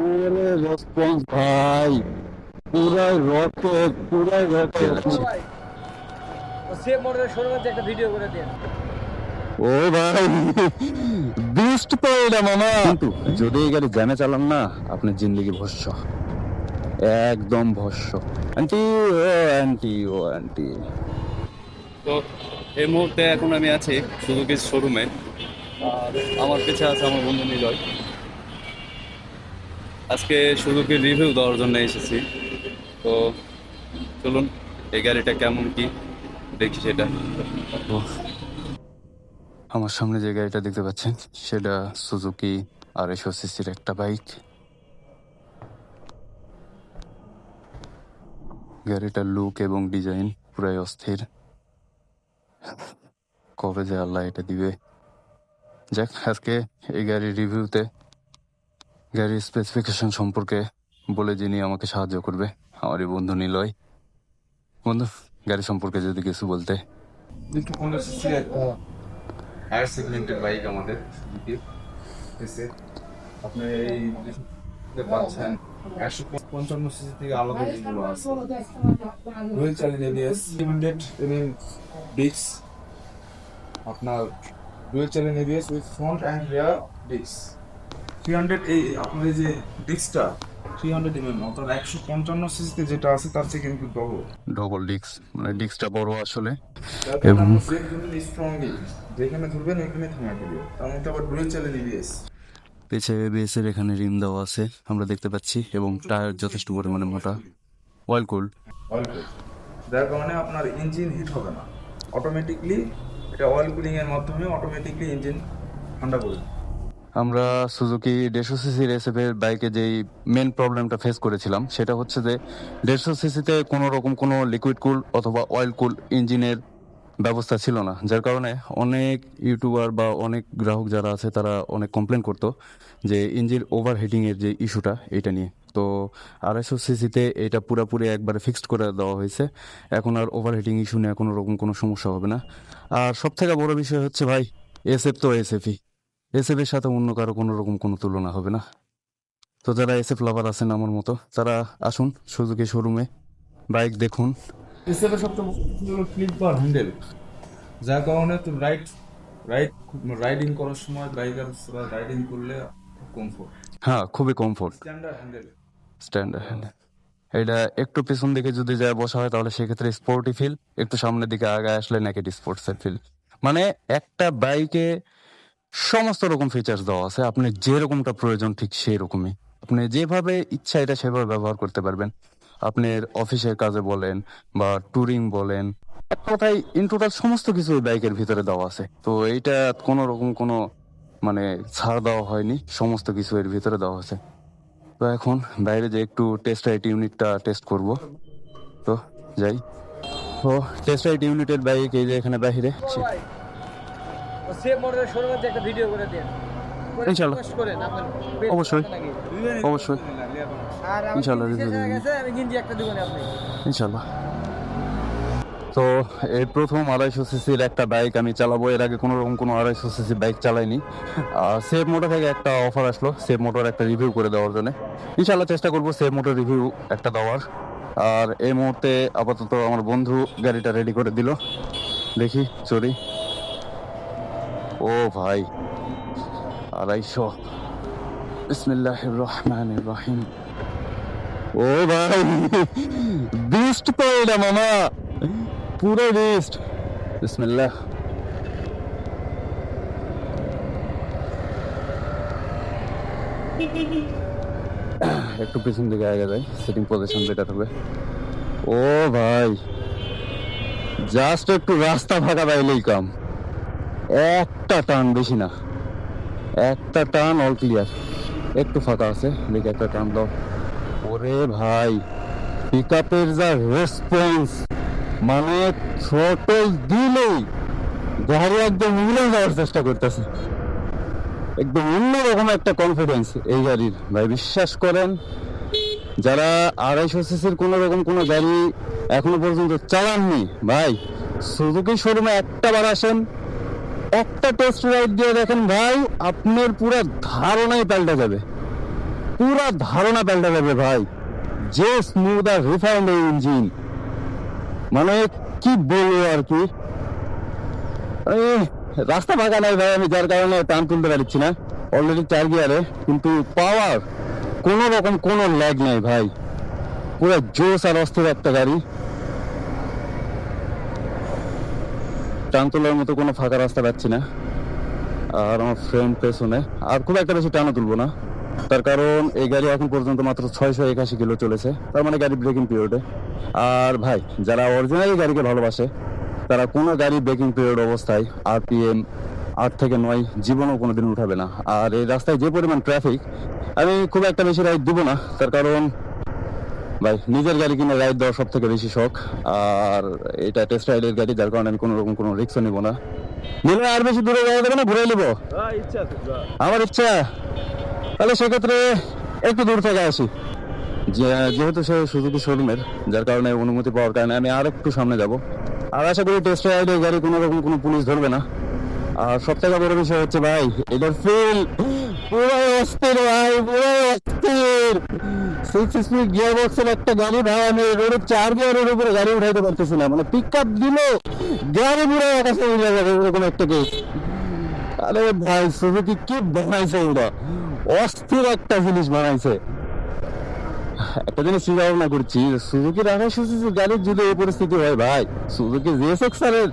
ওরে রেসপন্স ভাই। পুরাই রকেট পুরাই রকেট সেম মডেলের শোরুমে একটা ভিডিও করে দেন। ও ভাই বিস্ট তো এটা মামা কিন্তু যদি এই গাড়ি জ্যামে চালান না আপনার জিন্দগি ভস্য। একদম ভস্য। আন্টি ও আন্টি ও আন্টি। তো এই মুহূর্তে এখন আমি আছি সুজুকির শোরুমে আর আমার পিছে আছে আমার বন্ধু নিলয়। আজকে সুজুকির রিভিউ দেওয়ার জন্য এসেছি। তো চলুন, এই গাড়িটা কেমন কি দেখি সেটা। আমার সামনে যে গাড়িটা দেখতে পাচ্ছেন, সেটা সুজুকি আড়াইশো সিসির একটা বাইক গাড়িটার লুক এবং ডিজাইন পুরাই অস্থির। কবে যে আল্লাহ এটা দিবে। যাক, আজকে এই গাড়ির রিভিউতে গাড়ির স্পেসিফিকেশন সম্পর্কে বলে যিনি আমাকে সাহায্য করবে আমার এই বন্ধু নিলয়। বন্ধু গাড়ি সম্পর্কে যদি কিছু বলতে। দুটো পনেরো সিসি হায়ার সেগমেন্টের বাইক আমাদের সুজুকির আপনি এই যে পাচ্ছেন একশো পঞ্চান্ন সিসি থেকে আলাদা যেগুলো আছে। রয়েল চালিয়ে এবিএস হান্ড্রেড এমএম ডিস্ক আপনার dual channel ABS with front and rear disc three hundred এই আপনার এই যে ডিস্কটা থ্রি হান্ড্রেড এমএম অর্থাৎ একশো পঞ্চান্ন সিসিতে যেটা আছে তার থেকে কিন্তু ডবল ডবল ডিস্ক মানে ডিস্কটা বড় আসলে। এবং স্ট্রংলি যেখানে ধরবেন ওইখানে থামাতে দিবে। তার মধ্যে আবার ডুয়েল চ্যানেল এবিএস পেছে এবিএস এর এখানে রিম দেওয়া আছে আমরা দেখতে পাচ্ছি এবং টায়ার যথেষ্ট পরিমাণে মোটা। অয়েল কুল অয়েল কুল যার কারণে আপনার ইঞ্জিন হিট হবে না। অটোমেটিকলি এটা অয়েল কুলিং এর মাধ্যমে অটোমেটিকলি ইঞ্জিন ঠান্ডা করবে আমরা সুজুকি দেড়শো সিসির এসএফ এর বাইকে যেই মেন প্রবলেমটা ফেস করেছিলাম, সেটা হচ্ছে যে দেড়শো সিসিতে কোনো রকম কোনো লিকুইড কুল অথবা অয়েল কুল ইঞ্জিনের ব্যবস্থা ছিল না, যার কারণে অনেক ইউটিউবার বা অনেক গ্রাহক যারা আছে, তারা অনেক কমপ্লেন করতো যে ইঞ্জিন ওভার হিটিংয়ের যে ইস্যুটা এটা নিয়ে। তো আড়াইশো সিসিতে এটা পুরোপুরি একবারে ফিক্সড করে দেওয়া হয়েছে। এখন আর ওভার হিটিং ইস্যু নিয়ে কোনো রকম কোনো সমস্যা হবে না। আর সব থেকে বড় বিষয় হচ্ছে ভাই এসএফ তো এসএফই এসএফ এর সাথে অন্য কারও কোনো রকম কোনো তুলনা হবে না। তো যারা এসএফ লাভার আছেন আমার মতো তারা আসুন সুজুকি শোরুমে বাইক দেখুন। এসএফের সবচেয়ে হলো বার হ্যান্ডেল যার কারণে তো রাইড রাইড রাইডিং করার সময় বাইকাররা রাইডিং করলে কমফোর্ট হ্যাঁ খুবই কমফোর্ট স্ট্যান্ডার্ড হ্যান্ডেল স্ট্যান্ডার্ড এটা একটু পেছন দিকে যদি যায় বসা হয় তাহলে সেক্ষেত্রে স্পোর্টি ফিল একটু সামনের দিকে আগে আসলে নেকেট স্পোর্টসের ফিল মানে একটা বাইকে সমস্ত রকম ফিচার্স দেওয়া আছে। আপনি যেরকমটা প্রয়োজন ঠিক সেই রকমই আপনি যেভাবে ইচ্ছা এটা সেভাবে ব্যবহার করতে পারবেন। আপনার অফিসের কাজে বলেন বা ট্যুরিং বলেন, এক কথায় ইন টোটাল সমস্ত কিছু বাইকের ভিতরে দেওয়া আছে। তো এইটা কোনো রকম কোনো মানে ছাড় দেওয়া হয়নি, সমস্ত কিছু এর ভিতরে দেওয়া আছে। তো এখন বাইরে যে একটু টেস্ট রাইট ইউনিটটা টেস্ট করব। তো যাই। তো টেস্ট রাইট ইউনিটের বাইক এই যে এখানে বাইরে সেম মডেলের শোরুমে একটা ভিডিও করে দেন। ইনশাল্লাহ। Request করেন আপনার page অবশ্যই। আমি একটা আপনি। তো এই প্রথম আড়াইশো সিসির একটা বাইক আমি চালাবো। এর আগে কোনো রকম কোনো আড়াইশো সিসি বাইক চালাইনি। আর সেফ মোটর থেকে একটা অফার আসলো সেফ মোটর একটা রিভিউ করে দেওয়ার জন্য। ইনশাল্লাহ চেষ্টা করব সেফ মোটর রিভিউ একটা দেওয়ার। আর এই মুহূর্তে আপাতত আমার বন্ধু গাড়িটা রেডি করে দিল। দেখি চলি ও ভাই। আড়াইশো। বিসমিল্লাহ রহমান রহিম ও ভাই বিস্ট তো মামা। পুরো বিস্ট বিসমিল্লাহ। একটু পিছন দিকে আগে যাই সিটিং পজিশন বেটার হবে। ও ভাই জাস্ট একটু রাস্তা ফাঁকা পাইলেই কাম। একটা টান বেশি না। একটা টান অল ক্লিয়ার একটু ফাঁকা আছে, দেখি একটা টান দাও। ওরে ভাই পিকআপের যা রেসপন্স মানে থ্রটল দিলেই গাড়ি একদম উড়ে যাওয়ার চেষ্টা করতেছে। একদম অন্যরকম একটা কনফিডেন্স এই গাড়ির। ভাই, বিশ্বাস করেন, যারা আড়াইশো সিসির কোনো রকম কোনো গাড়ি এখনও পর্যন্ত চালাননি, ভাই সুজুকি শোরুমে একটা বার আসেন একটা টেস্ট রাইড দিয়ে দেখেন ভাই, আপনার পুরো ধারণাই পাল্টে যাবে। পুরা ধারণা পাল্টে যাবে ভাই। যে স্মুথ আর রিফাইন্ড এই ইঞ্জিন মানে কি বলব আর কি? রাস্তা ফাঁকা নাই ভাই আমি, যার কারণে টান তুলতে পারছি না। অলরেডি চার গিয়ারে কিন্তু পাওয়ার কোন রকম কোনো ল্যাগ নাই ভাই। পুরো জোস আর অস্থির একটা গাড়ি। টান তোলার মতো কোনো ফাঁকা রাস্তা পাচ্ছি না। আর আমার ফ্রেন্ড পেছনে আর খুব একটা বেশি টানা তুলবো না। তার কারণ, এই গাড়ি এখন পর্যন্ত মাত্র ছয়শো একাশি কিলো চলেছে। তার মানে গাড়ি ব্রেকিং পিরিয়ডে আর ভাই, যারা অরিজিনালি গাড়িকে ভালোবাসে, তারা কোনো গাড়ি ব্রেকিং পিরিয়ড অবস্থায় আরপিএম আট থেকে নয় জীবনও কোনোদিন উঠাবে না। আর এই রাস্তায় যে পরিমাণ ট্রাফিক আমি খুব একটা বেশি রাইড দিব না। তার কারণ ভাই নিজের গাড়ি কিনে রাইড দেওয়ার সব থেকে বেশি শখ আর এটা টেস্ট রাইডের গাড়ি যার কারণে আমি কোনো রকম কোনো রিক্সও নিব না। নিলে আর বেশি দূরে যাওয়া যাবে না ঘুরে নিবো। আমার ইচ্ছা। তাহলে সেক্ষেত্রে একটু দূর থেকে আসি। যে- যেহেতু সে সুজুকি শোরুমের যার কারণে অনুমতি পাওয়ার কারণে আমি আর একটু সামনে যাব। আর আশা করি টেস্ট রাইডে গাড়ি কোনো রকম কোনো পুলিশ ধরবে না। আর সব থেকে বড় বিষয় হচ্ছে ভাই এটার ফিল পুরো অস্থির ভাই, পুরো অস্থির। গিয়ার বক্সের একটা গাড়ি ভাই আমি রোডের চার গিয়ারের উপরে গাড়ি উঠাইতে পারতেছি না। মানে পিক আপ দিল গাড়ি পুরো আকাশে উঠে যাবে এরকম একটা কেস আরে ভাই, সুজুকি কি বানাইছে ওটা অস্থির একটা জিনিস বানাইছে। একটা জিনিস চিন্তা ভাবনা করছি সুজুকির আঠাশ গাড়ির যদি এই পরিস্থিতি হয় ভাই, সুজুকি জিএসএক্স এর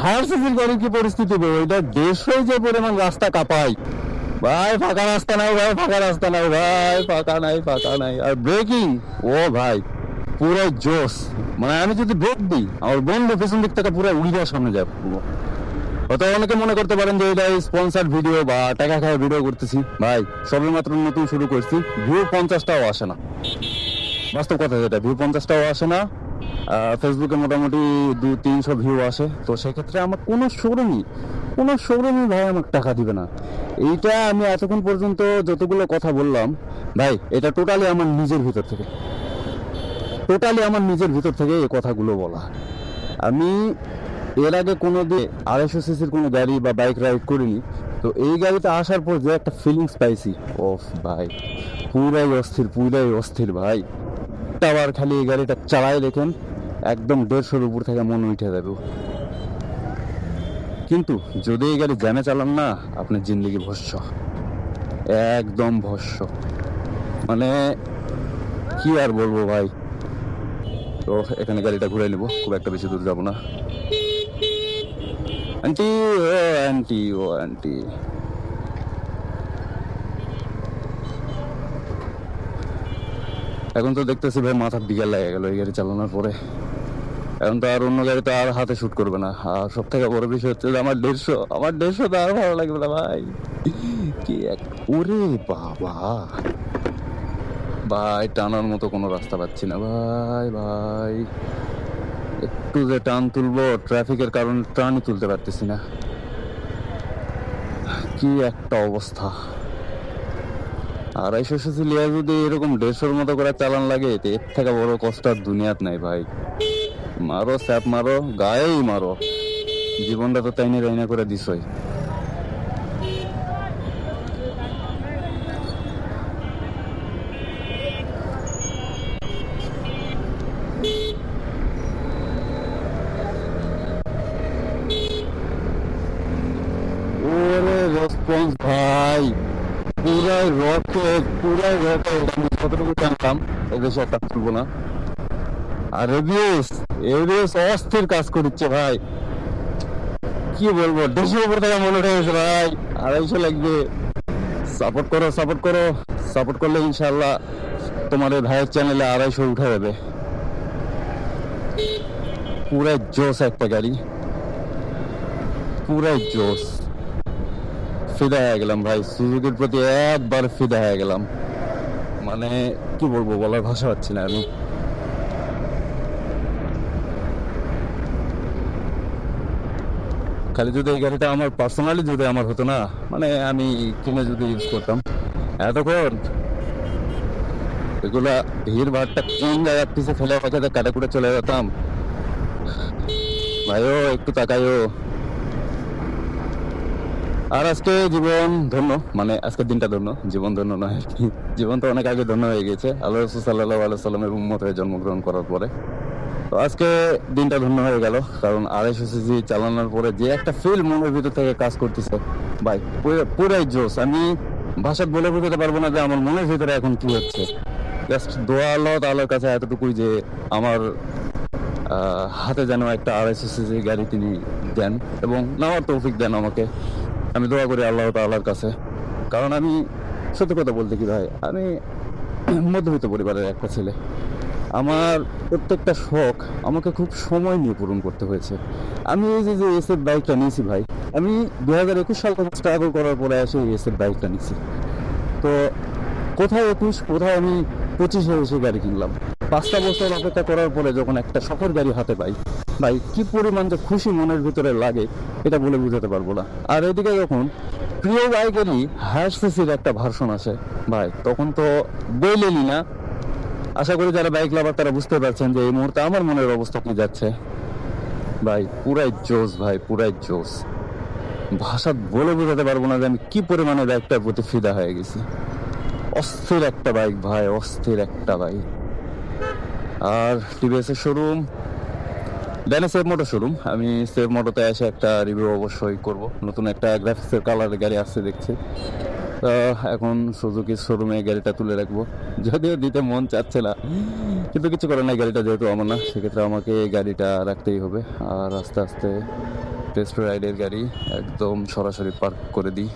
হায়ার সিসির গাড়ির কি পরিস্থিতি হবে? ওইটা দেশই যে পরিমাণ রাস্তা কাঁপায়। ভাই, ফাঁকা রাস্তা নাই ভাই, ফাঁকা রাস্তা নাই ভাই, ফাঁকা নাই ফাঁকা নাই। আর ব্রেকিং ও ভাই, পুরো জোশ। মানে আমি যদি ব্রেক দিই, আমার বন্ধু পেছন দিক থেকে পুরো উড়িয়ে সামনে যায় পুরো। হয়তো অনেকে মনে করতে পারেন যে এটা স্পন্সার ভিডিও বা টাকা খায় ভিডিও করতেছি। ভাই সবে মাত্র নতুন শুরু করছি। ভিউ পঞ্চাশটাও আসে না। বাস্তব কথা যেটা ভিউ পঞ্চাশটাও আসে না। ফেসবুকে মোটামুটি দু তিনশো ভিউ আসে। তো সেক্ষেত্রে আমার কোনো শোরুমই কোনো শোরুমই ভাই আমাকে টাকা দিবে না। এইটা আমি এতক্ষণ পর্যন্ত যতগুলো কথা বললাম, ভাই, এটা টোটালি আমার নিজের ভিতর থেকে। টোটালি আমার নিজের ভিতর থেকে এই কথাগুলো বলা। আমি এর আগে কোনো দিন আড়াইশো সিসির কোনো গাড়ি বা বাইক রাইড করিনি। তো এই গাড়িতে আসার পর যে একটা ফিলিংস পাইছি, ওফ ভাই, পুরাই অস্থির পুরাই অস্থির ভাই। আবার খালি এই গাড়িটা চালাই দেখেন, একদম দেড়শোর উপর থেকে মন উঠে যাবে। কিন্তু যদি এই গাড়ি জ্যামে চালান না আপনার জিন্দগি ভস্য। একদম ভস্য। মানে কি আর বলব ভাই? তো এখানে গাড়িটা ঘুরে নেব, খুব একটা বেশি দূর যাব না। আন্টি ও আন্টি ও আন্টি। এখন তো দেখতেছি ভাই মাথার বিকাল লেগে গেল এই গাড়ি চালানোর পরে। এখন তো আর অন্য গাড়ি তো আর হাতে শুট করবে না। আর সব থেকে বড় বিষয় হচ্ছে আমার দেড়শো আমার দেড়শো তো আর ভালো লাগবে না ভাই। কি এক, ওরে বাবা। ভাই, টানার মতো কোনো রাস্তা পাচ্ছি না ভাই ভাই। একটু যে টান তুলবো, ট্রাফিকের কারণে টানই তুলতে পারতেছি না। কি একটা অবস্থা। আড়াইশো সিসি লিয়া যদি এরকম দেড়শোর মতো করে চালান লাগে এর থেকে বড় কষ্ট আর দুনিয়াত নাই ভাই। মারো, স্যাপ মারো, গায়েই মারো। জীবনটা তো তাইনে রাইনা করে ওরে রেসপন্স পুরাই রকেট পুরাই রকেট কতটুকু জানতাম এই বেশি একটা তুলবো না। আর রেভিউস রেভিউস অস্থির কাজ করছে ভাই। কি বলব, দেশের উপর থেকে মনে উঠে ভাই। আড়াইশো লাগবে। সাপোর্ট করো সাপোর্ট করো। সাপোর্ট করলে ইনশাল্লাহ তোমার ভাইয়ের চ্যানেলে আড়াইশো উঠে যাবে। পুরাই জোস একটা গাড়ি। পুরাই জোস ফিদা হয়ে গেলাম ভাই। সুজুকির প্রতি একবার ফিদা হয়ে গেলাম। মানে কি বলব, বলার ভাষা পাচ্ছি না আমি। খালি যদি এই গাড়িটা আমার পার্সোনালি যদি আমার হতো না মানে আমি কিনে যদি ইউজ করতাম। এতক্ষণ এগুলা ভিড় ভাড়টা কোন জায়গার পিছিয়ে ফেলে পাঠাতে কাটা কুটে চলে যেতাম? ভাইও একটু তাকাইও আর আজকে জীবন ধন্য মানে আজকের দিনটা ধন্য, জীবন ধন্য নয় আর কি। জীবন তো অনেক আগে ধন্য হয়ে গেছে। আল্লাহ রসুল সাল্লাহ আল্লাহ সাল্লামের উম্মত হয়ে জন্মগ্রহণ করার পরে। তো আজকে দিনটা ধন্য হয়ে গেল, কারণ আড়াইশো সিসি চালানোর পরে যে একটা ফিল মনের ভিতর থেকে কাজ করতেছে, ভাই, পুরো- পুরাই জোস আমি ভাষা বলে বোঝাতে পারব না যে আমার মনের ভিতরে এখন কি হচ্ছে। জাস্ট দোয়া আল্লাহ তাআলার কাছে এতটুকুই যে আমার হাতে যেন একটা আড়াইশো সিসি গাড়ি তিনি দেন এবং নেওয়ার তৌফিক দেন আমাকে। আমি দোয়া করি আল্লাহ তাআলার কাছে। কারণ আমি সত্যি কথা বলতে কি ভাই, আমি মধ্যবিত্ত পরিবারের একটা ছেলে। আমার প্রত্যেকটা শখ আমাকে খুব সময় নিয়ে পূরণ করতে হয়েছে। আমি এই যে এসএফ বাইকটা নিয়েছি ভাই, আমি দু হাজার একুশ সাল থেকে স্ট্রাগল করার পরে এসে এসএফ বাইকটা নিয়েছি। তো কোথায় একুশ, কোথায় আমি পঁচিশে এসে গাড়ি কিনলাম? পাঁচটা বছর অপেক্ষা করার পরে যখন একটা সফর গাড়ি হাতে পাই, ভাই, কি পরিমাণ যে খুশি মনের ভিতরে লাগে, এটা বলে বুঝাতে পারব না। আর এদিকে যখন প্রিয় বাইকেরই হায়ার সিসির একটা ভার্সন আসে ভাই, তখন তো বইলেনি না আশা করি যারা বাইক লাভার তারা বুঝতে পারছেন যে এই মুহূর্তে আমার মনের অবস্থা কি যাচ্ছে। ভাই, পুরাই জোস ভাই, পুরাই জোস ভাষা বলে বোঝাতে পারব না যে আমি কি পরিমাণে বাইকটার প্রতি ফিদা হয়ে গেছি। অস্থির একটা বাইক ভাই, অস্থির একটা বাইক আর টিভিএস এর শোরুম ড্যানে সেভ মোটর শোরুম আমি সেভ মোটরতে এসে একটা রিভিউ অবশ্যই করব। নতুন একটা গ্রাফিক্সের কালারের গাড়ি আসছে দেখছি। তো এখন সুজুকি শোরুমে গাড়িটা তুলে রাখব। যদিও দিতে মন চাচ্ছে না, কিন্তু কিছু করে নাই, গাড়িটা যেহেতু আমার না, সেক্ষেত্রে আমাকে গাড়িটা রাখতেই হবে। আর আস্তে আস্তে টেস্ট রাইডের গাড়ি একদম সরাসরি পার্ক করে দিই।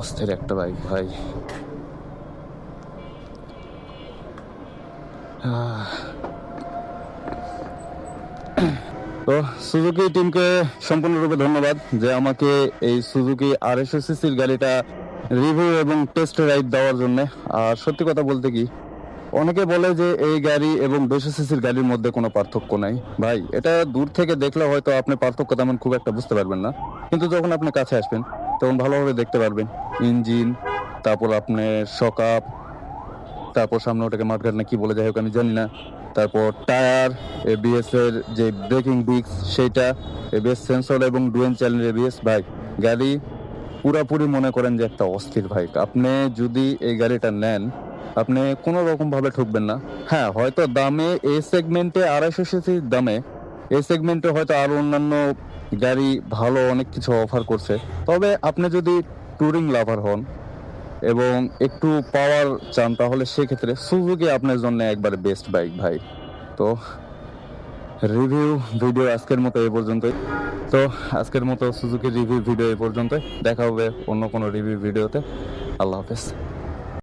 অস্থির একটা বাইক ভাই। তো সুজুকি টিমকে সম্পূর্ণরূপে ধন্যবাদ যে আমাকে এই সুজুকি আড়াইশো সিসির গাড়িটা রিভিউ এবং টেস্ট রাইড দেওয়ার জন্য। আর সত্যি কথা বলতে কি, অনেকে বলে যে এই গাড়ি এবং দুশো সিসির গাড়ির মধ্যে কোনো পার্থক্য নাই। ভাই, এটা দূর থেকে দেখলে হয়তো আপনি পার্থক্য তেমন খুব একটা বুঝতে পারবেন না। কিন্তু যখন আপনি কাছে আসবেন, তখন ভালোভাবে দেখতে পারবেন। ইঞ্জিন, তারপর আপনার শকআপ তারপর সামনে ওটাকে মাঠঘাট না কি বলে, যাই হোক, আমি জানি না। তারপর টায়ার এবিএস এর যে ব্রেকিং ডিস্ক সেইটা এবিএস সেন্সর এবং ডুয়েন চ্যানেল এবিএস ভাই, গাড়ি পুরাপুরি মনে করেন যে একটা অস্থির বাইক আপনি যদি এই গাড়িটা নেন, আপনি কোনো রকম ভাবে ঠকবেন না। হ্যাঁ হয়তো দামে এই সেগমেন্টে আড়াইশো সিসির দামে এই সেগমেন্টে হয়তো আরও অন্যান্য গাড়ি ভালো অনেক কিছু অফার করছে। তবে আপনি যদি টুরিং লাভার হন এবং একটু পাওয়ার চান, তাহলে সেক্ষেত্রে সুজুকি আপনার জন্য একবার বেস্ট বাইক ভাই। তো রিভিউ ভিডিও আজকের মতো এ পর্যন্তই। তো, আজকের মতো সুজুকি রিভিউ ভিডিও এ পর্যন্তই। দেখা হবে অন্য কোনো রিভিউ ভিডিওতে আল্লাহ হাফেজ।